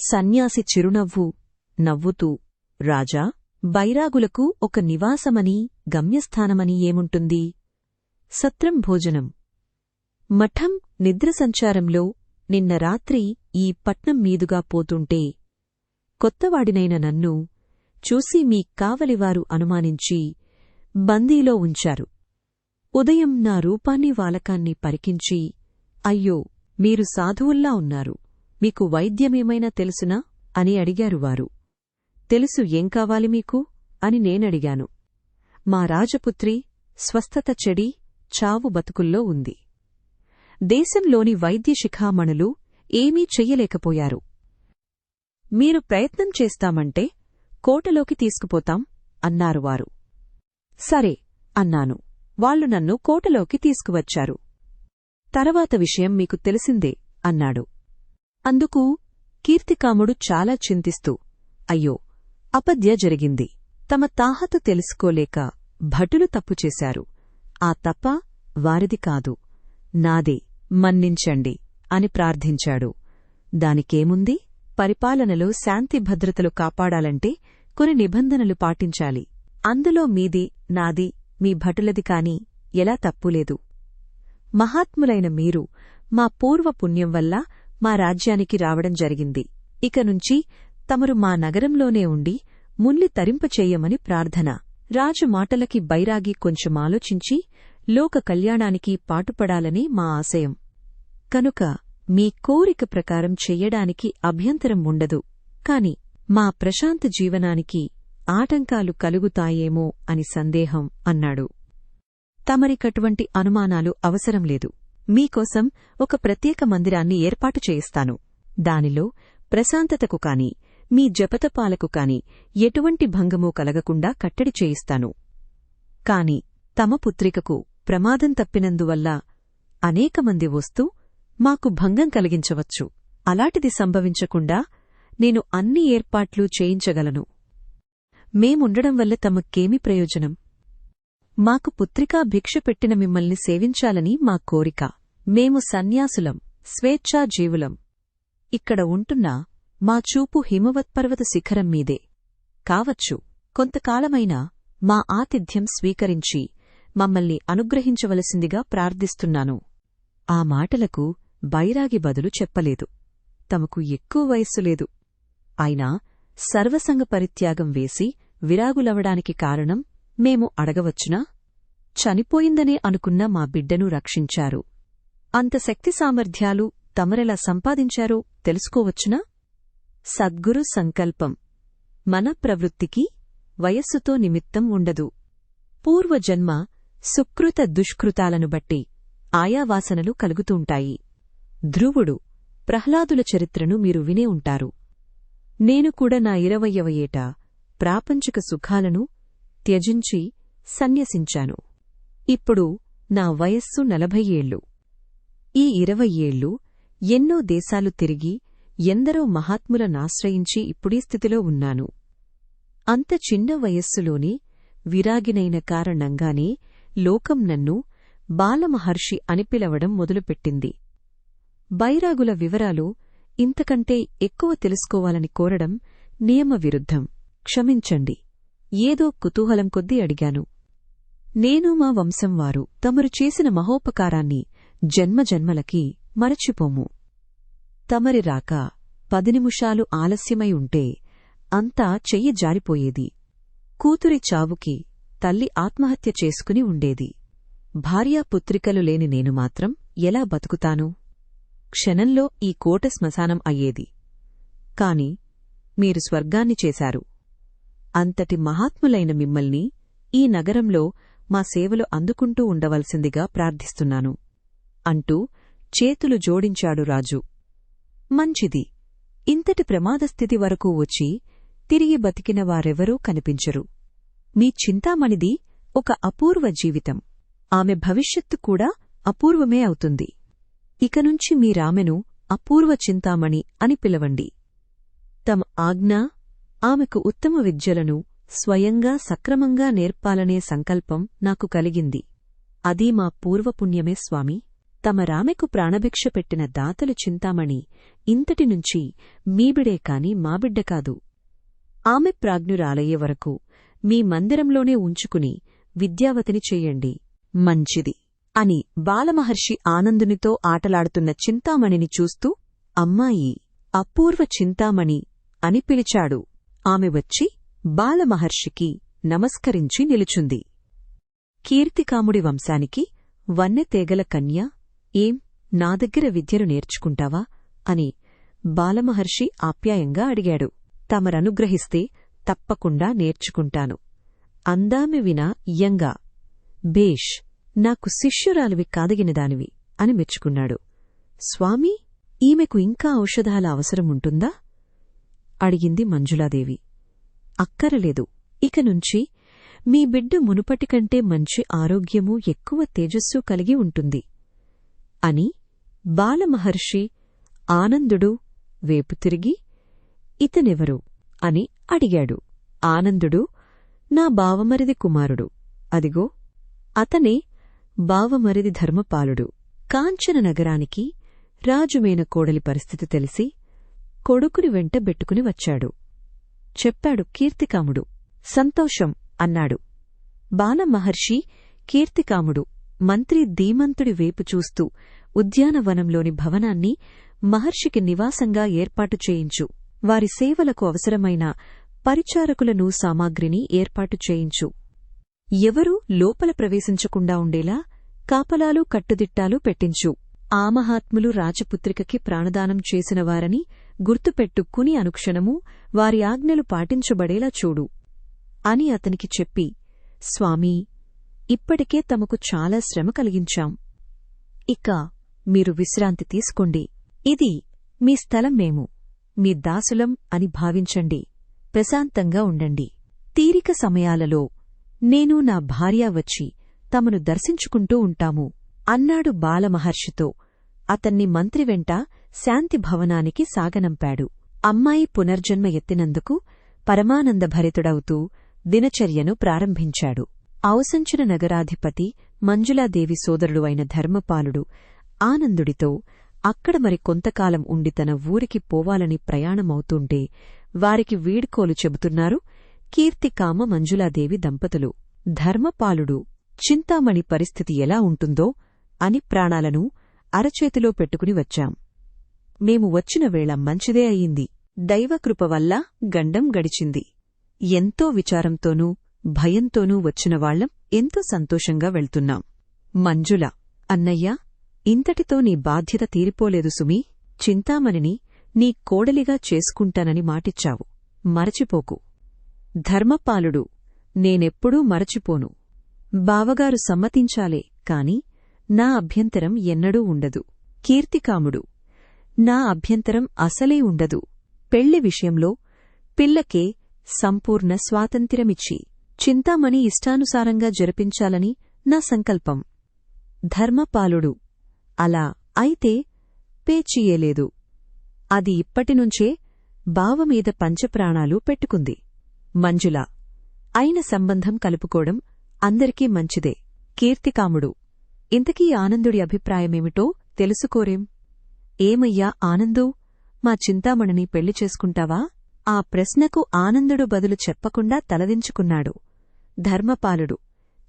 సన్యాసి చిరునవ్వు నవ్వుతూ రాజా బైరాగులకు ఒక నివాసమని గమ్యస్థానమని ఏముంటుంది? సత్రం భోజనం. మఠం నిద్ర సంచారంలో నిన్న రాత్రి ఈ పట్నం మీదుగా పోతుంటే కొత్తవాడినైన నన్ను చూసి మీ కావలివారు అనుమానించి బందీలో ఉంచారు. ఉదయం నా రూపాన్ని వాలకాన్ని పరికించి అయ్యో మీరు సాధువుల్లా ఉన్నారు. మీకు వైద్యమేమైనా తెలుసునా? అని అడిగారు వారు. తెలుసు ఏం కావాలి మీకు? అని నేనడిగాను. మా రాజపుత్రి స్వస్థత చెడి చావు బతుకుల్లో ఉంది. దేశంలోని వైద్య శిఖామణులు ఏమీ చెయ్యలేకపోయారు. మీరు ప్రయత్నం చేస్తామంటే కోటలోకి తీసుకుపోతాం అన్నారు వారు. సరే అన్నాను. వాళ్ళు నన్ను కోటలోకి తీసుకువచ్చారు. తర్వాత విషయం మీకు తెలిసిందే అన్నాడు. అందుకు కీర్తికాముడు చాలా చింతిస్తూ అయ్యో అపద్య జరిగింది. తమ తాహత తెలుసుకోలేక భటులు తప్పుచేశారు ఆ తప్ప వారిది కాదు. నాదే మన్నించండి అని ప్రార్థించాడు. దానికేముంది? పరిపాలనలో శాంతి భద్రతలు కాపాడాలంటే కొన్ని నిబంధనలు పాటించాలి. అందులో మీది నాది మీ భటులది కాని ఎలా తప్పులేదు. మహాత్ములైన మీరు మా పూర్వపుణ్యం వల్ల మా రాజ్యానికి రావడం జరిగింది. ఇక నుంచి తమరు మా నగరంలోనే ఉండి ముల్లి తరింపచేయమని ప్రార్థన. రాజు మాటలకి బైరాగి కొంచెం ఆలోచించి లోక కళ్యాణానికి పాటుపడాలని మా ఆశయం. కనుక మీ కోరిక ప్రకారం చెయ్యడానికి అభ్యంతరం ఉండదు. కాని మా ప్రశాంత జీవనానికి ఆటంకాలు కలుగుతాయేమో అని సందేహం అన్నాడు. తమరికటువంటి అనుమానాలు అవసరం లేదు. మీకోసం ఒక ప్రత్యేక మందిరాన్ని ఏర్పాటు చేయిస్తాను. దానిలో ప్రశాంతతకు కాని మీ జపతపాలకు కాని ఎటువంటి భంగమూ కలగకుండా కట్టడి చేయిస్తాను. కాని తమ పుత్రికకు ప్రమాదం తప్పినందువల్ల అనేకమంది వస్తూ మాకు భంగం కలిగించవచ్చు. అలాంటిది సంభవించకుండా నేను అన్ని ఏర్పాట్లూ చేయించగలను. మేముండడం వల్ల తమకేమి ప్రయోజనం? మాకు పుత్రికా భిక్ష పెట్టిన మిమ్మల్ని సేవించాలని మా కోరిక. మేము సన్యాసులం స్వేచ్ఛా జీవులం. ఇక్కడ ఉంటున్నా మా చూపు హిమవత్పర్వత శిఖరం మీదే. కావచ్చు కొంతకాలమైనా మా ఆతిథ్యం స్వీకరించి మమ్మల్ని అనుగ్రహించవలసిందిగా ప్రార్థిస్తున్నాను. ఆ మాటలకు బైరాగి బదులు చెప్పలేదు. తమకు ఎక్కువ వయస్సు లేదు. అయినా సర్వసంగ పరిత్యాగం వేసి విరాగులవడానికి కారణం మేము అడగవచ్చునా? చనిపోయిందనే అనుకున్న మా బిడ్డను రక్షించారు. అంత శక్తి సామర్థ్యాలు తమరెలా సంపాదించారో తెలుసుకోవచ్చునా? సద్గురు సంకల్పం. మన ప్రవృత్తికి వయస్సుతో నిమిత్తం ఉండదు. పూర్వజన్మ సుకృత దుష్కృతాలను బట్టి ఆయావాసనలు కలుగుతుంటాయి ధ్రువుడు ప్రహ్లాదుల చరిత్రను మీరు వినే ఉంటారు. నేను కూడా నా ఇరవయవ ఏట ప్రాపంచిక సుఖాలను త్యజించి సన్యసించాను. ఇప్పుడు నా వయస్సు నలభై ఏళ్ళు. ఈ ఇరవై ఏళ్ళు ఎన్నో దేశాలు తిరిగి ఎందరో మహాత్ములనాశ్రయించి ఇప్పుడీ స్థితిలో ఉన్నాను. అంత చిన్న వయస్సులోనే విరాగినైన కారణంగానే లోకం నన్ను బాలమహర్షి అని పిలవడం మొదలుపెట్టింది. బైరాగుల వివరాలు ఇంతకంటే ఎక్కువ తెలుసుకోవాలని కోరడం నియమవిరుద్ధం. క్షమించండి. ఏదో కుతూహలం కొద్దీ అడిగాను. నేను మా వంశంవారు తమరు చేసిన మహోపకారాన్ని జన్మజన్మలకి మరచిపోము. తమరి రాక పది నిమిషాలు ఆలస్యమై ఉంటే అంతా చెయ్యి జారిపోయేది. కూతురి చావుకి తల్లి ఆత్మహత్య చేసుకుని ఉండేది. భార్యాపుత్రికలు లేని నేను మాత్రం ఎలా బతుకుతాను? క్షణంలో ఈ కోట శ్మశానం అయ్యేది. కాని మీరు స్వర్గాన్ని చేశారు. అంతటి మహాత్ములైన మిమ్మల్ని ఈ నగరంలో మా సేవలు అందుకుంటూ ఉండవలసిందిగా ప్రార్థిస్తున్నాను. అంటూ చేతులు జోడించాడు రాజు. మంచిది. ఇంతటి ప్రమాదస్థితి వరకు వచ్చి తిరిగి బతికిన వారెవరూ కనిపించరు. మీ చింతామణిది ఒక అపూర్వ జీవితం. ఆమె భవిష్యత్తు కూడా అపూర్వమే అవుతుంది. ఇకనుంచి మీరామెను అపూర్వ చింతామణి అని పిలవండి. తమ ఆజ్ఞ ఆమెకు ఉత్తమ విద్యలను స్వయంగా సక్రమంగా నేర్పాలనే సంకల్పం నాకు కలిగింది. అదీ మా పూర్వపుణ్యమే స్వామి. తమ రామెకు ప్రాణభిక్ష పెట్టిన దాతలు చింతామణి ఇంతటి నుంచి మీబిడే కాని మాబిడ్డ కాదు. ఆమె ప్రాజ్ఞురాలయ్యే వరకు మీ మందిరంలోనే ఉంచుకుని విద్యావతిని చెయ్యండి మంచిది. అని బాలమహర్షి ఆనందునితో ఆటలాడుతున్న చింతామణిని చూస్తూ అమ్మాయి అపూర్వ చింతామణి అని పిలిచాడు. ఆమె వచ్చి బాలమహర్షికి నమస్కరించి నిలుచుంది. కీర్తికాముడి వంశానికి వన్నెతేగల కన్య ఏం నా దగ్గర విద్యను నేర్చుకుంటావా? అని బాలమహర్షి ఆప్యాయంగా అడిగాడు. తమరనుగ్రహిస్తే తప్పకుండా నేర్చుకుంటాను. అందామె వినా ఇయ్యంగా బేష్ నాకు శిష్యురాలివి కాదగినదానివి అని మెచ్చుకున్నాడు. స్వామీ ఈమెకు ఇంకా ఔషధాల అవసరముంటుందా? అడిగింది మంజులాదేవి. అక్కరలేదు. ఇక నుంచి మీ బిడ్డ మునుపటికంటే మంచి ఆరోగ్యమూ ఎక్కువ తేజస్సు కలిగి ఉంటుంది. అని బాలమహర్షి ఆనందుడు వేపు తిరిగి ఇతనెవరు? అని అడిగాడు. ఆనందుడు నా బావమరిది కుమారుడు. అదిగో అతనే బావమరిది ధర్మపాలుడు. కాంచన నగరానికి రాజుమేన కోడలి పరిస్థితి తెలిసి కొడుకుని వెంట బెట్టుకుని వచ్చాడు. చెప్పాడు కీర్తికాముడు. సంతోషం అన్నాడు. బాలమహర్షి కీర్తికాముడు మంత్రి ధీమంతుడి వేపు చూస్తూ ఉద్యానవనంలోని భవనాన్ని మహర్షికి నివాసంగా ఏర్పాటు చేయించు. వారి సేవలకు అవసరమైన పరిచారకులను సామాగ్రిని ఏర్పాటు చేయించు. ఎవరూ లోపల ప్రవేశించకుండా ఉండేలా కాపలాలు కట్టుదిట్టాలు పెట్టించు. ఆ మహాత్ములు రాజపుత్రికకి ప్రాణదానం చేసినవారని గుర్తుపెట్టుకుని అనుక్షణము వారి ఆజ్ఞలు పాటించబడేలా చూడు అని అతనికి చెప్పి స్వామీ ఇప్పటికే తమకు చాలా శ్రమ కలిగించాం. ఇక మీరు విశ్రాంతి తీసుకోండి. ఇది మీ స్థలం మేము మీ దాసులం అని భావించండి. ప్రశాంతంగా ఉండండి. తీరిక సమయాలలో నేను నా భార్య వచ్చి తమను దర్శించుకుంటూ ఉంటాము అన్నాడు బాలమహర్షితో. అతన్ని మంత్రి వెంట శాంతి భవనానికి సాగనంపాడు. అమ్మాయి పునర్జన్మ ఎత్తినందుకు పరమానందభరితుడవుతూ దినచర్యను ప్రారంభించాడు. ఔసంచున నగరాధిపతి మంజులాదేవి సోదరుడు అయిన ధర్మపాలుడు ఆనందుడితో అక్కడ మరి కొంతకాలం ఉండి తన ఊరికి పోవాలని ప్రయాణమవుతుంటే వారికి వీడ్కోలు చెబుతున్నారు కీర్తికామ మంజులాదేవి దంపతులు. ధర్మపాలుడు చింతామణి పరిస్థితి ఎలా ఉంటుందో అని ప్రాణాలను అరచేతిలో పెట్టుకుని వచ్చాం. మేము వచ్చిన వేళ మంచిదే అయింది. దైవకృప వల్ల గండం గడిచింది. ఎంతో విచారంతోనూ భయంతోనూ వచ్చినవాళ్ళం ఎంతో సంతోషంగా వెళ్తున్నాం. మంజుల అన్నయ్యా ఇంతటితో నీ బాధ్యత తీరిపోలేదు సుమీ. చింతామణిని నీ కోడలిగా చేసుకుంటానని మాటిచ్చావు. మరచిపోకు. ధర్మపాలుడు నేనెప్పుడూ మరచిపోను. బావగారు సమ్మతించాలే కాని నా అభ్యంతరం ఎన్నడూ ఉండదు. కీర్తికాముడు నా అభ్యంతరం అసలే ఉండదు. పెళ్ళి విషయంలో పిల్లకే సంపూర్ణ స్వాతంత్ర్యమిచ్చి చింతామణి ఇష్టానుసారంగా జరిపించాలని నా సంకల్పం. ధర్మపాలుడు. అలా అయితే పేచీయలేదు. అది ఇప్పటినుంచే బావమీద పంచప్రాణాలు పెట్టుకుంది. మంజుల. అయిన సంబంధం కలుపుకోవడం అందరికీ మంచిదే. కీర్తికాముడు. ఇంతకీ ఆనందుడి అభిప్రాయమేమిటో తెలుసుకోరేం? ఏమయ్యా ఆనందు? మా చింతామణిని పెళ్ళి చేసుకుంటావా? ఆ ప్రశ్నకు ఆనందుడు బదులు చెప్పకుండా తలదించుకున్నాడు. ధర్మపాలుడు.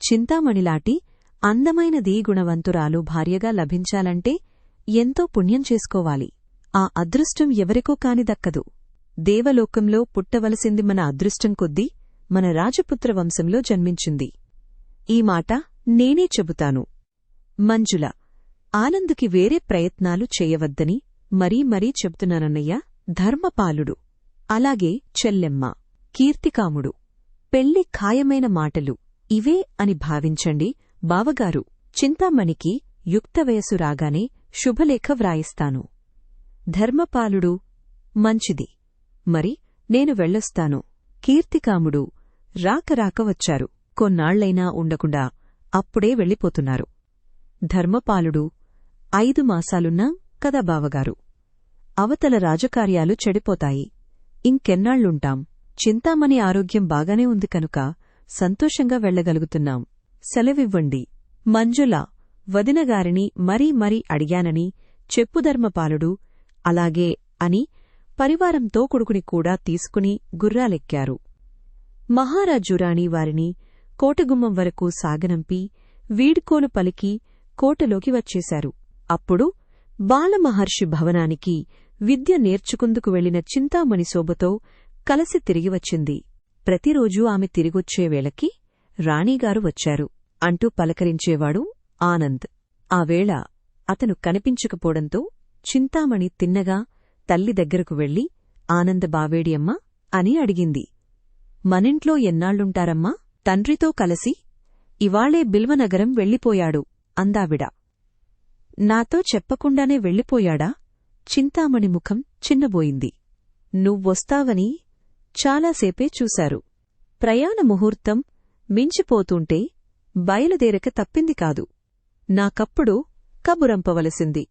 చింతామణిలాటి అందమైన గుణవంతురాలు భార్యగా లభించాలంటే ఎంతో పుణ్యం చేసుకోవాలి. ఆ అదృష్టం ఎవరికో కాని దక్కదు దేవలోకంలో పుట్టవలసింది మన అదృష్టం కొద్దీ మన రాజపుత్ర వంశంలో జన్మించింది. ఈ మాట నేనే చెబుతాను. మంజుల ఆనందుకి వేరే ప్రయత్నాలు చేయవద్దని మరీ మరీ చెబుతున్నానన్నయ్య ధర్మపాలుడు. అలాగే చెల్లెమ్మ కీర్తికాముడు. పెళ్ళి ఖాయమైన మాటలు. ఇవే అని భావించండి బావగారు. చింతామణికి యుక్త వయసు రాగానే శుభలేఖ వ్రాయిస్తాను. ధర్మపాలుడు మంచిది. మరి నేను వెళ్ళొస్తాను. కీర్తికాముడు రాక రాక వచ్చారు. కొన్నాళ్ళైనా ఉండకుండా అప్పుడే వెళ్ళిపోతున్నారు. ధర్మపాలుడు ఐదు మాసాలున్నా కదా బావగారు. అవతల రాజకార్యాలు చెడిపోతాయి. ఇంకెన్నాళ్ళుంటాం చింతామణి ఆరోగ్యం బాగానే ఉంది కనుక సంతోషంగా వెళ్ళగలుగుతున్నాం సెలవివ్వండి. మంజుల వదినగారిని మరీ మరీ అడిగానని చెప్పుధర్మపాలుడు అలాగే అని పరివారంతో కొడుకుని కూడా తీసుకుని గుర్రాలెక్కారు. మహారాజురాణి వారిని కోటగుమ్మం వరకు సాగనంపి వీడ్కోలు పలికి కోటలోకి వచ్చేశారు. అప్పుడు బాలమహర్షి భవనానికి విద్య నేర్చుకుందుకు వెళ్ళిన చింతామణి శోభతో కలసి తిరిగివచ్చింది. ప్రతిరోజూ ఆమె తిరిగొచ్చే వేళకి రాణీగారు వచ్చారు. అంటూ పలకరించేవాడు ఆనంద్. ఆ వేళ అతను కనిపించకపోవడంతో చింతామణి తిన్నగా తల్లి దగ్గరకు వెళ్ళి ఆనంద బావేడియమ్మా అని అడిగింది. మనింట్లో ఎన్నాళ్ళుంటారమ్మా తండ్రితో కలసి ఇవాళే బిల్వనగరం వెళ్ళిపోయాడు అందావిడ. నాతో చెప్పకుండానే వెళ్ళిపోయాడా? చింతామణి ముఖం చిన్నబోయింది. నువ్వొస్తావని చాలాసేపే చూశారు. ప్రయాణ ముహూర్తం మించిపోతుంటే బయలుదేరక తప్పింది కాదు. నాకప్పుడు కబురంపవలసింది.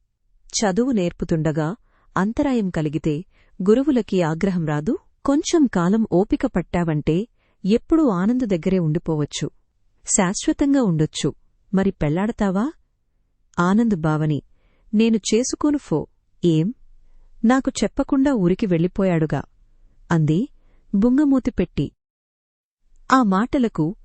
చదువు నేర్పుతుండగా అంతరాయం కలిగితే గురువులకి ఆగ్రహం రాదు. కొంచెం కాలం ఓపిక పట్టావంటే ఎప్పుడూ ఆనందు దగ్గరే ఉండిపోవచ్చు. శాశ్వతంగా ఉండొచ్చు. మరి పెళ్ళాడతావా? ఆనంద్ బావని నేను చేసుకోను ఫో. ఏం? నాకు చెప్పకుండా ఊరికి వెళ్ళిపోయాడుగా. అంది బుంగమూతి పెట్టి. ఆ మాటలకు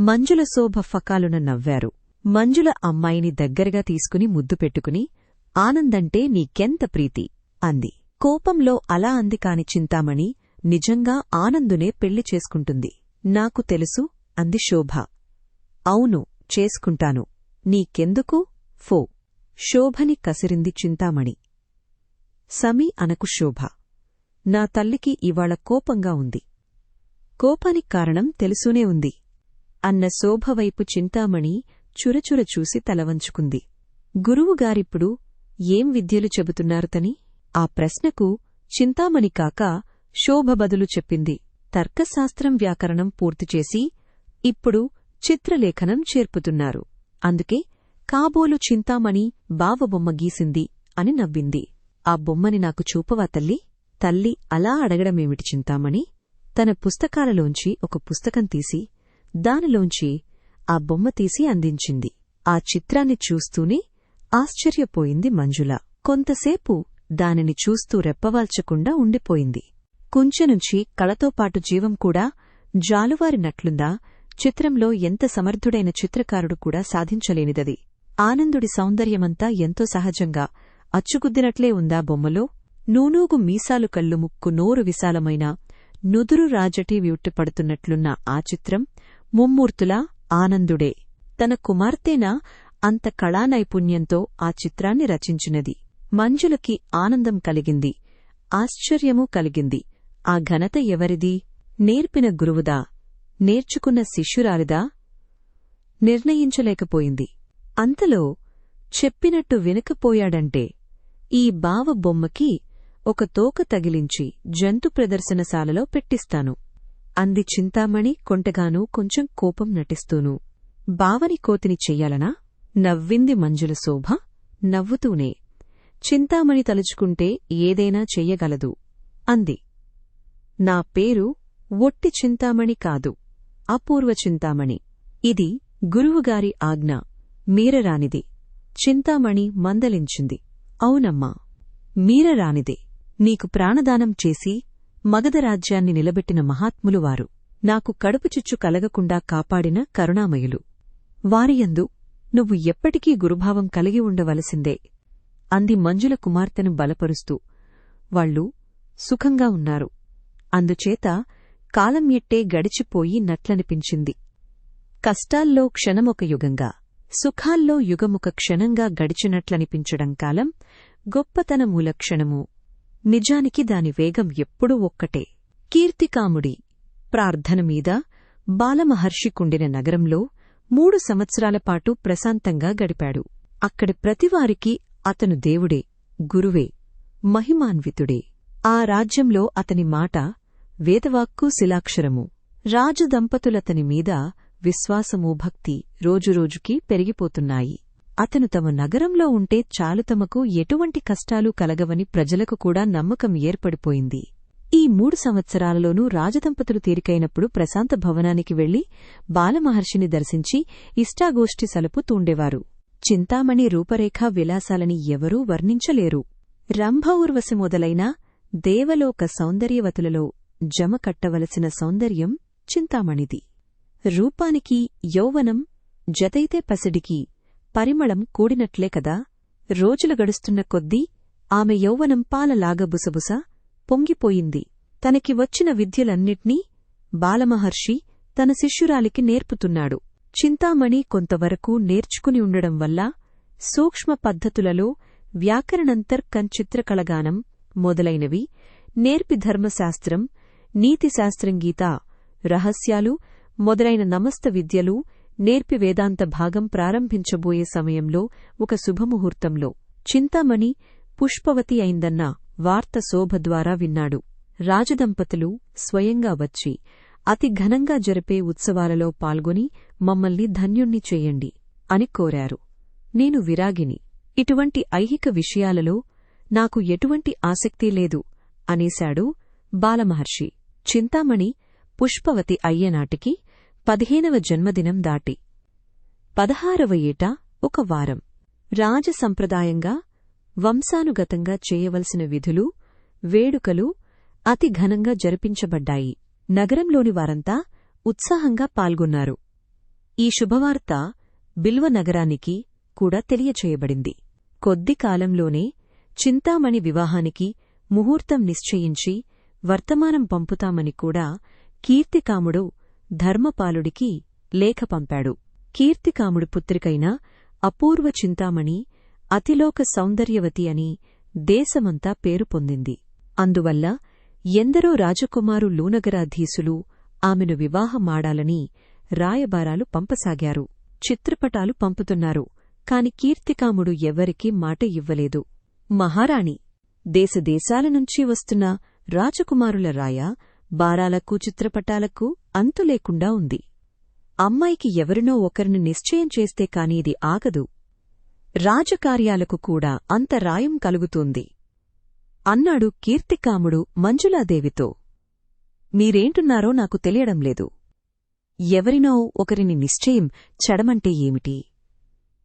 మంజుల శోభ ఫకాలున నవ్వారు. మంజుల అమ్మాయిని దగ్గరగా తీసుకుని ముద్దు పెట్టుకుని ఆనందంటే నీకెంత ప్రీతి? అంది. కోపంలో అలా అంది కాని చింతామణి నిజంగా ఆనందునే పెళ్ళి చేసుకుంటుంది. నాకు తెలుసు అంది శోభ. అవును చేసుకుంటాను. నీకెందుకు? ఫో. శోభని కసిరింది చింతామణి. సమీ అనకు శోభ. నా తల్లికి ఇవాళ కోపంగా ఉంది. కోపానికి కారణం తెలుసూనే ఉంది. అన్న శోభవైపు చింతామణి చురచుర చూసి తలవంచుకుంది. గురువుగారిప్పుడు ఏం విద్యలు చెబుతున్నారుతని ఆ ప్రశ్నకు చింతామణి కాక శోభ బదులు చెప్పింది. తర్కశాస్త్రం వ్యాకరణం పూర్తిచేసి ఇప్పుడు చిత్రలేఖనం చేర్పుతున్నారు. అందుకే కాబోలు చింతామణి బావబొమ్మ గీసింది అని నవ్వింది. ఆ బొమ్మని నాకు చూపవా తల్లి? తల్లి అలా అడగడమేమిటి చింతామణి? తన పుస్తకాలలోంచి ఒక పుస్తకం తీసి దానిలోంచి ఆ బొమ్మ తీసి అందించింది. ఆ చిత్రాన్ని చూస్తూనే ఆశ్చర్యపోయింది మంజుల. కొంతసేపు దానిని చూస్తూ రెప్పవాల్చకుండా ఉండిపోయింది. కుంచెనుంచి కళతోపాటు జీవం కూడా జాలువారినట్లుందా? చిత్రంలో ఎంత సమర్థుడైన చిత్రకారుడు కూడా సాధించలేనిదది. ఆనందుడి సౌందర్యమంతా ఎంతో సహజంగా అచ్చుగుద్దినట్లే ఉందా బొమ్మలో? నూనూగు మీసాలు కళ్ళు ముక్కు నోరు విశాలమైన నుదురు రాజటి వ్యుట్టిపడుతున్నట్లున్న ఆ చిత్రం ముమ్మూర్తులా ఆనందుడే. తన కుమార్తెన అంత కళానైపుణ్యంతో ఆ చిత్రాన్ని రచించినది. మంజులకి ఆనందం కలిగింది. ఆశ్చర్యమూ కలిగింది. ఆ ఘనత ఎవరిది? నేర్పిన గురువుదా? నేర్చుకున్న శిష్యురాలిదా? నిర్ణయించలేకపోయింది. అంతలో చెప్పినట్టు వినకపోయాడంటే ఈ బావ బొమ్మకి ఒక తోక తగిలించి జంతు ప్రదర్శనశాలలో పెట్టిస్తాను. అంది చింతామణి కొంటగానూ కొంచెం కోపం నటిస్తూను. బావని కోతిని చెయ్యాలనా? నవ్వింది మంజుల శోభ. నవ్వుతూనే. చింతామణి తలుచుకుంటే ఏదైనా చెయ్యగలదు. అంది. నా పేరు ఒట్టి చింతామణి కాదు. అపూర్వ చింతామణి. ఇది గురువుగారి ఆజ్ఞ. మీరరానిది. చింతామణి మందలించింది. అవునమ్మా. మీరరానిదే. నీకు ప్రాణదానం చేసి మగధరాజ్యాన్ని నిలబెట్టిన మహాత్ములు వారు. నాకు కడుపుచుచ్చు కలగకుండా కాపాడిన కరుణామయులు. వారియందు నువ్వు ఎప్పటికీ గురుభావం కలిగి ఉండవలసిందే. అంది మంజుల కుమార్తెను బలపరుస్తూ. వాళ్ళు సుఖంగా ఉన్నారు. అందుచేత కాలం ఎట్టే గడిచిపోయి నట్లనిపించింది. కష్టాల్లో క్షణమొక యుగంగా సుఖాల్లో యుగముక క్షణంగా గడిచినట్లనిపించడం కాలం గొప్పతనమూల క్షణము. నిజానికి దాని వేగం ఎప్పుడూ ఒక్కటే. కీర్తికాముడి ప్రార్థనమీద బాలమహర్షి కుండిన నగరంలో మూడు సంవత్సరాల పాటు ప్రశాంతంగా గడిపాడు. అక్కడి ప్రతివారికి అతను దేవుడే గురువే మహిమాన్వితుడే. ఆ రాజ్యంలో అతని మాట వేదవాక్కు శిలాక్షరము. రాజదంపతులతని మీద విశ్వాసమూ భక్తి రోజురోజుకీ పెరిగిపోతున్నాయి. అతను తమ నగరంలో ఉంటే చాలు తమకు ఎటువంటి కష్టాలు కలగవని ప్రజలకు కూడా నమ్మకం ఏర్పడిపోయింది. ఈ మూడు సంవత్సరాలలోనూ రాజదంపతులు తీరికైనప్పుడు ప్రశాంత భవనానికి వెళ్ళి బాలమహర్షిని దర్శించి ఇష్టాగోష్ఠి సలుపు తూండేవారు. చింతామణి రూపరేఖ విలాసాలని ఎవరూ వర్ణించలేరు. రంభ ఊర్వశి మొదలైన దేవలోక సౌందర్యవతులలో జమ కట్టవలసిన సౌందర్యం చింతామణిది. రూపానికి యౌవనం జతైతే పసిడికి పరిమళం కూడినట్లే కదా? రోజులు గడుస్తున్న కొద్దీ ఆమె యౌవనం పాలలాగ బుసబుస పొంగిపోయింది. తనకి వచ్చిన విద్యలన్నిట్నీ బాలమహర్షి తన శిష్యురాలికి నేర్పుతున్నాడు. చింతామణి కొంతవరకు నేర్చుకుని ఉండడం వల్ల సూక్ష్మ పద్ధతులలో వ్యాకరణంతర్కం చిత్రకళగానం మొదలైనవి నేర్పి ధర్మశాస్త్రం నీతిశాస్త్రం గీత రహస్యాలు మొదలైన నమస్త విద్యలు నేర్పి వేదాంత భాగం ప్రారంభించబోయే సమయంలో ఒక శుభముహూర్తంలో చింతామణి పుష్పవతి అయిందన్న వార్త శోభ ద్వారా విన్నాడు. రాజదంపతులు స్వయంగా వచ్చి అతి ఘనంగా జరిపే ఉత్సవాలలో పాల్గొని మమ్మల్ని ధన్యుణ్ణి చేయండి అని కోరారు. నేను విరాగిని. ఇటువంటి ఐహిక విషయాలలో నాకు ఎటువంటి ఆసక్తి లేదు అనేశాడు బాలమహర్షి. చింతామణి పుష్పవతి అయ్యేనాటికి పదిహేనవ జన్మదినం దాటి. పదహారవ ఏట ఒక వారం. రాజసంప్రదాయంగా వంశానుగతంగా చేయవలసిన విధులు వేడుకలు అతి ఘనంగా జరిపించబడ్డాయి. నగరంలోని వారంతా ఉత్సాహంగా పాల్గొన్నారు. ఈ శుభవార్త బిల్వ నగరానికి కూడా తెలియచేయబడింది. కొద్ది కాలంలోనే చింతామణి వివాహానికి ముహూర్తం నిశ్చయించి వర్తమానం పంపుతామని కూడా కీర్తికాముడు ధర్మపాలుడికి లేఖ పంపాడు. కీర్తికాముడు పుత్రికైన అపూర్వ చింతామణి అతిలోక సౌందర్యవతి అని దేశమంతా పేరు పొందింది. అందువల్ల ఎందరో రాజకుమారు లూనగరాధీసులు ఆమెను వివాహమాడాలని రాయబారాలు పంపసాగారు. చిత్రపటాలు పంపుతున్నారు కాని కీర్తికాముడు ఎవ్వరికీ మాట ఇవ్వలేదు. మహారాణి దేశదేశాల నుంచి వస్తున్న రాజకుమారుల రాయ బారాలకు చిత్రపటాలకు అంతులేకుండా ఉంది. అమ్మాయికి ఎవరినో ఒకరిని నిశ్చయం చేస్తే కాని ఇది ఆగదు. రాజకార్యాలకు కూడా అంత రాయం కలుగుతుంది. అన్నాడు కీర్తికాముడు మంజులాదేవితో. మీరేంటున్నారో నాకు తెలియడం లేదు. ఎవరినో ఒకరిని నిశ్చయం చెడమంటే ఏమిటి?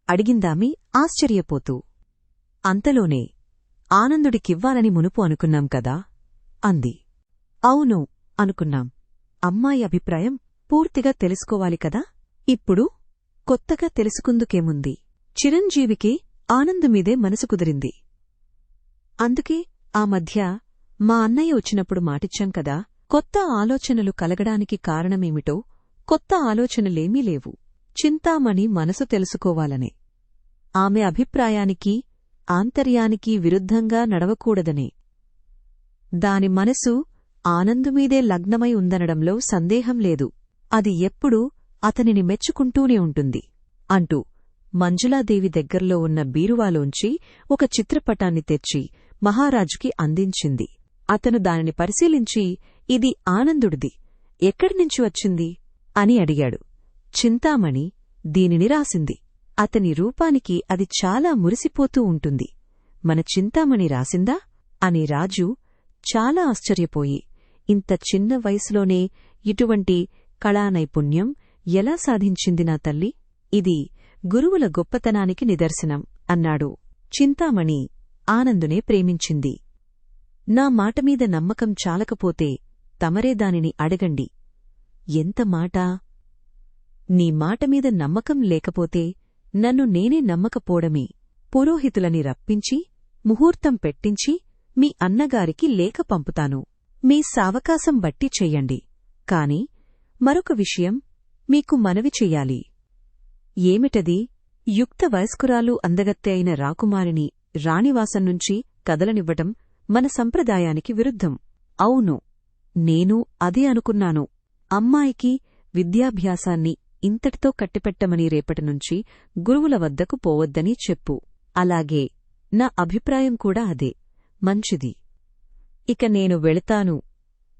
అడిగిందామి ఆశ్చర్యపోతూ. అంతలోనే ఆనందుడికివ్వాలని మునుపు అనుకున్నాం కదా? అంది. అవును అనుకున్నాం. అమ్మాయి అభిప్రాయం పూర్తిగా తెలుసుకోవాలి కదా? ఇప్పుడు కొత్తగా తెలుసుకుందుకేముంది? చిరంజీవికి ఆనందమీదే మనసు కుదిరింది. అందుకే ఆ మధ్య మా అన్నయ్య వచ్చినప్పుడు మాటిచ్చాం కదా? కొత్త ఆలోచనలు కలగడానికి కారణమేమిటో కొత్త ఆలోచనలేమీ లేవు. చింతామణి మనసు తెలుసుకోవాలనే. ఆమె అభిప్రాయానికి ఆంతర్యానికి విరుద్ధంగా నడవకూడదనే. దాని మనసు ఆనందుమీదే లగ్నమై ఉందనడంలో సందేహం లేదు. అది ఎప్పుడూ అతనిని మెచ్చుకుంటూనే ఉంటుంది. అంటూ మంజులాదేవి దగ్గర్లో ఉన్న బీరువాలోంచి ఒక చిత్రపటాన్ని తెచ్చి మహారాజుకి అందించింది. అతను దానిని పరిశీలించి ఇది ఆనందుడిది. ఎక్కడినుంచి వచ్చింది? అని అడిగాడు. చింతామణి దీనిని రాసింది. అతని రూపానికి అది చాలా మురిసిపోతూ ఉంటుంది. మన చింతామణి రాసిందా? అని రాజు చాలా ఆశ్చర్యపోయి ఇంత చిన్న వయసులోనే ఇటువంటి కళానైపుణ్యం ఎలా సాధించింది నా తల్లి? ఇది గురువుల గొప్పతనానికి నిదర్శనం అన్నాడు. చింతామణి ఆనందునే ప్రేమించింది. నా మాటమీద నమ్మకం చాలకపోతే తమరే దానిని అడగండి. ఎంత మాట? నీ మాటమీద నమ్మకం లేకపోతే నన్ను నేనే నమ్మకపోవడమే పురోహితులని రప్పించి ముహూర్తం పెట్టించి మీ అన్నగారికి లేఖ పంపుతాను. మీ సావకాశం బట్టి చెయ్యండి కాని మరొక విషయం మీకు మనవి చెయ్యాలి ఏమిటది? యుక్త వయస్కురాలు అందగత్తె అయిన రాకుమారిని రాణివాసం నుంచి కదలనివ్వటం మన సంప్రదాయానికి విరుద్ధం. అవును నేను అదే అనుకున్నాను. అమ్మాయికి విద్యాభ్యాసాన్ని ఇంతటితో కట్టిపెట్టమని రేపటినుంచి గురువుల వద్దకు పోవద్దని చెప్పు. అలాగే నా అభిప్రాయం కూడా అదే. మంచిది. ఇక నేను వెళతాను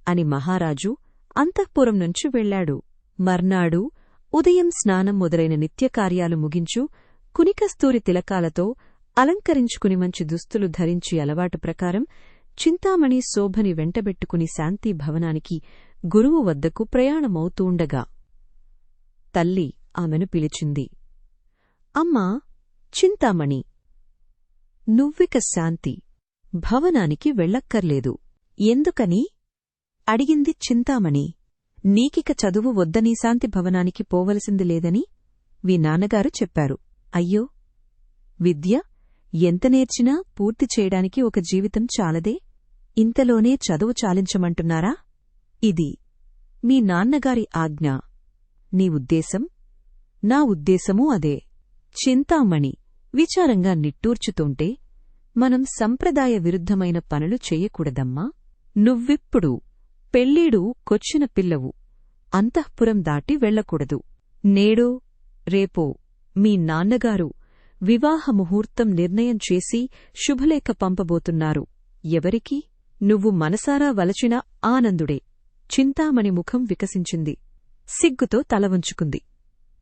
అని మహారాజు అంతఃపురం నుంచి వెళ్ళాడు మర్నాడు ఉదయం స్నానం మొదలైన నిత్యకార్యాలు ముగించు కునికస్తూరి తిలకాలతో అలంకరించుకుని మంచి దుస్తులు ధరించి అలవాటు ప్రకారం చింతామణి శోభని వెంటబెట్టుకుని శాంతి భవనానికి గురువు వద్దకు ప్రయాణమవుతూండగా. తల్లి ఆమెను పిలిచింది. అమ్మా చింతామణి నువ్విక శాంతి భవనానికి వెళ్ళక్కర్లేదు. ఎందుకని? అడిగింది చింతామణి. నీకిక చదువు వద్దని శాంతి భవనానికి పోవలసింది లేదని మీ నాన్నగారు చెప్పారు. అయ్యో! విద్య ఎంత నేర్చినా పూర్తి చేయడానికి ఒక జీవితం చాలదే? ఇంతలోనే చదువు చాలించమంటున్నారా? ఇది మీ నాన్నగారి ఆజ్ఞ. నీ ఉద్దేశం? నా ఉద్దేశమూ అదే. చింతామణి విచారంగా నిట్టూర్చుతుంటే మనం సంప్రదాయ విరుద్ధమైన పనులు చెయ్యకూడదమ్మా నువ్విప్పుడు పెళ్ళీడు కొచ్చిన పిల్లవు అంతఃపురం దాటి వెళ్ళకూడదు. నేడో రేపో మీ నాన్నగారు వివాహ ముహూర్తం నిర్ణయం చేసి శుభలేఖ పంపబోతున్నారు. ఎవరికి? నువ్వు మనసారా వలచిన ఆనందుడే. చింతామణి ముఖం వికసించింది. సిగ్గుతో తలవంచుకుంది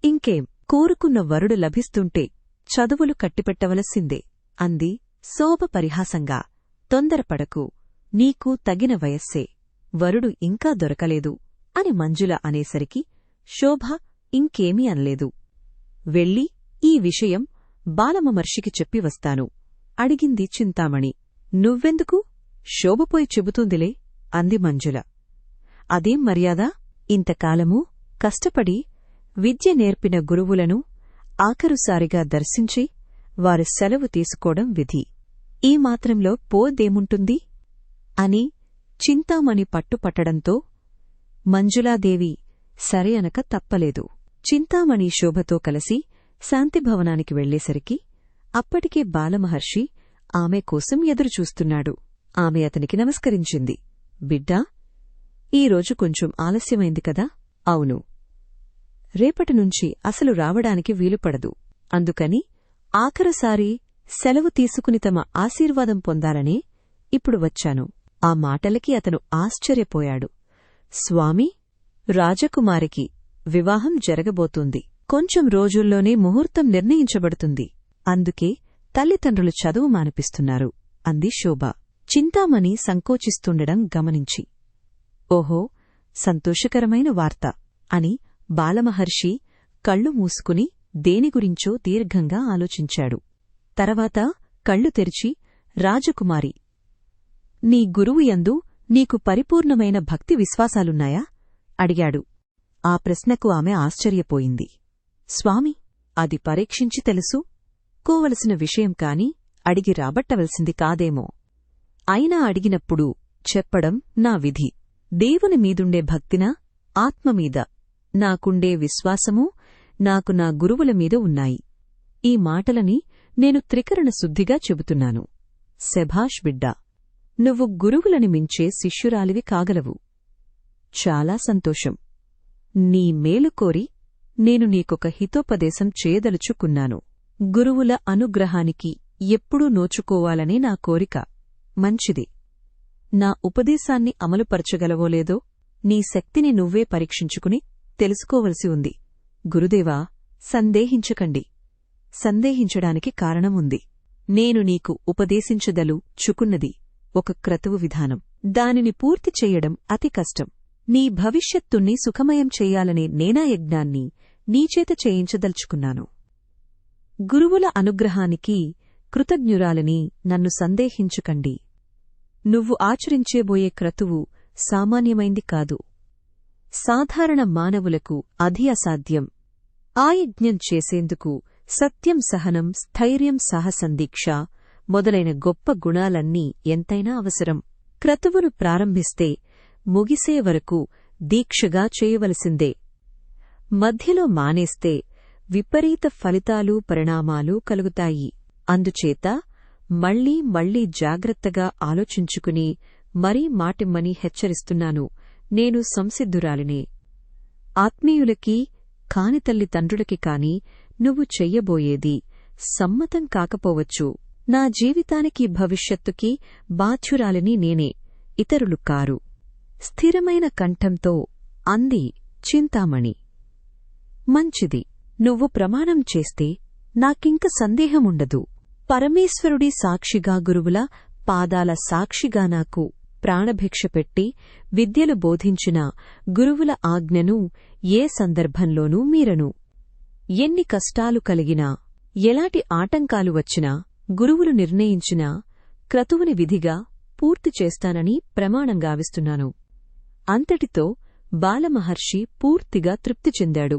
ఇంకేం కోరుకున్న వరుడు లభిస్తుంటే చదువులు కట్టిపెట్టవలసిందే అంది. శోభ పరిహాసంగా తొందరపడకు. నీకు తగిన వయస్సే. వరుడు ఇంకా దొరకలేదు అని మంజుల అనేసరికి శోభ ఇంకేమీ అనలేదు. వెళ్ళి ఈ విషయం బాలమమర్షికి చెప్పి వస్తాను అడిగింది చింతామణి. నువ్వెందుకు? శోభపోయి చెబుతుందిలే అంది మంజుల. అదేం మర్యాద? ఇంతకాలమూ కష్టపడి విద్య నేర్పిన గురువులను ఆఖరుసారిగా దర్శించి వారి సెలవు తీసుకోవడం విధి. ఈ మాత్రంలో పోదేముంటుంది? అని చింతామణి పట్టుపట్టడంతో మంజులాదేవి సరే అనక తప్పలేదు. చింతామణి శోభతో కలిసి శాంతిభవనానికి వెళ్ళేసరికి అప్పటికే బాలమహర్షి ఆమె కోసం ఎదురుచూస్తున్నాడు. ఆమె అతనికి నమస్కరించింది. బిడ్డా ఈరోజు కొంచెం ఆలస్యమైంది కదా? అవును. రేపటినుంచి అసలు రావడానికి వీలుపడదు. అందుకని ఆఖరుసారి సెలవు తీసుకుని తమ ఆశీర్వాదం పొందాలనే ఇప్పుడు వచ్చాను. ఆ మాటలకి అతను ఆశ్చర్యపోయాడు. స్వామి రాజకుమారికి వివాహం జరగబోతుంది. కొంచెం రోజుల్లోనే ముహూర్తం నిర్ణయించబడుతుంది. అందుకే తల్లిదండ్రులు చదువు మానిపిస్తున్నారు అంది శోభ. చింతామణి సంకోచిస్తుండడం గమనించి. ఓహో సంతోషకరమైన వార్త అని బాలమహర్షి కళ్ళు మూసుకుని దేని గురించో దీర్ఘంగా ఆలోచించాడు. తర్వాత కళ్ళు తెరిచి రాజకుమారి నీ గురువు యందు నీకు పరిపూర్ణమైన భక్తి విశ్వాసాలున్నాయా? అడిగాడు. ఆ ప్రశ్నకు ఆమె ఆశ్చర్యపోయింది. స్వామి అది పరీక్షించి తెలుసు. కోవలసిన విషయం కాని అడిగి రాబట్టవలసింది కాదేమో. అయినా అడిగినప్పుడు చెప్పడం నా విధి. దేవుని మీదుండే భక్తినా ఆత్మమీద నాకుండే విశ్వాసమూ నాకు నా గురువుల మీద ఉన్నాయి. ఈ మాటలని నేను త్రికరణ శుద్ధిగా చెబుతున్నాను. శభాష్ బిడ్డా నువ్వు గురువులని మించే శిష్యురాలివి కాగలవు. చాలా సంతోషం. నీ మేలు కోరి నేను నీకొక హితోపదేశం చేయదలుచుకున్నాను. గురువుల అనుగ్రహానికి ఎప్పుడూ నోచుకోవాలనే నా కోరిక. మంచిది. నా ఉపదేశాన్ని అమలుపరచగలవో లేదో నీ శక్తిని నువ్వే పరీక్షించుకుని తెలుసుకోవలసి ఉంది. గురుదేవా సందేహించకండి. సందేహించడానికి కారణముంది. నేను నీకు ఉపదేశించదలు చుకున్నది ఒక క్రతువు విధానం. దానిని పూర్తి చెయ్యడం అతి కష్టం. నీ భవిష్యత్తుని సుఖమయం చెయ్యాలనే నేనాయజ్ఞాన్ని నీచేత చేయించదలుచుకున్నాను. గురువుల అనుగ్రహానికి కృతజ్ఞురాలని నన్ను సందేహించుకండి. నువ్వు ఆచరించేబోయే క్రతువు సామాన్యమైంది కాదు. సాధారణ మానవులకు అధి అసాధ్యం. ఆ యజ్ఞం చేసేందుకు సత్యం సహనం స్థైర్యం సాహసందీక్ష మొదలైన గొప్ప గుణాలన్నీ ఎంతైనా అవసరం. క్రతువును ప్రారంభిస్తే ముగిసే వరకు దీక్షగా చేయవలసిందే. మధ్యలో మానేస్తే విపరీత ఫలితాలు పరిణామాలు కలుగుతాయి. అందుచేత మళ్ళీ మళ్ళీ జాగ్రత్తగా ఆలోచించుకుని మరీ మాటిమ్మని హెచ్చరిస్తున్నాను. నేను సంసిద్ధురాలినే. ఆత్మీయులకి కాని తల్లి తండ్రులకి కాని నువ్వు చెయ్యబోయేది సమ్మతం కాకపోవచ్చు. నా జీవితానికి భవిష్యత్తుకి బాధ్యురాలిని నేనే. ఇతరులు కారు. స్థిరమైన కంఠంతో అంది చింతామణి. మంచిది. నువ్వు ప్రమాణం చేస్తే నాకింక సందేహముండదు. పరమేశ్వరుడి సాక్షిగా గురువుల పాదాల సాక్షిగా నాకు ప్రాణభిక్ష పెట్టి విద్యలు బోధించిన గురువుల ఆజ్ఞను ఏ సందర్భంలోనూ మీరను ఎన్ని కష్టాలు కలిగినా ఎలాంటి ఆటంకాలు వచ్చినా గురువులు నిర్ణయించినా క్రతువుని విధిగా పూర్తి చేస్తానని ప్రమాణంగావిస్తున్నాను అంతటితో బాలమహర్షి పూర్తిగా తృప్తి చెందాడు.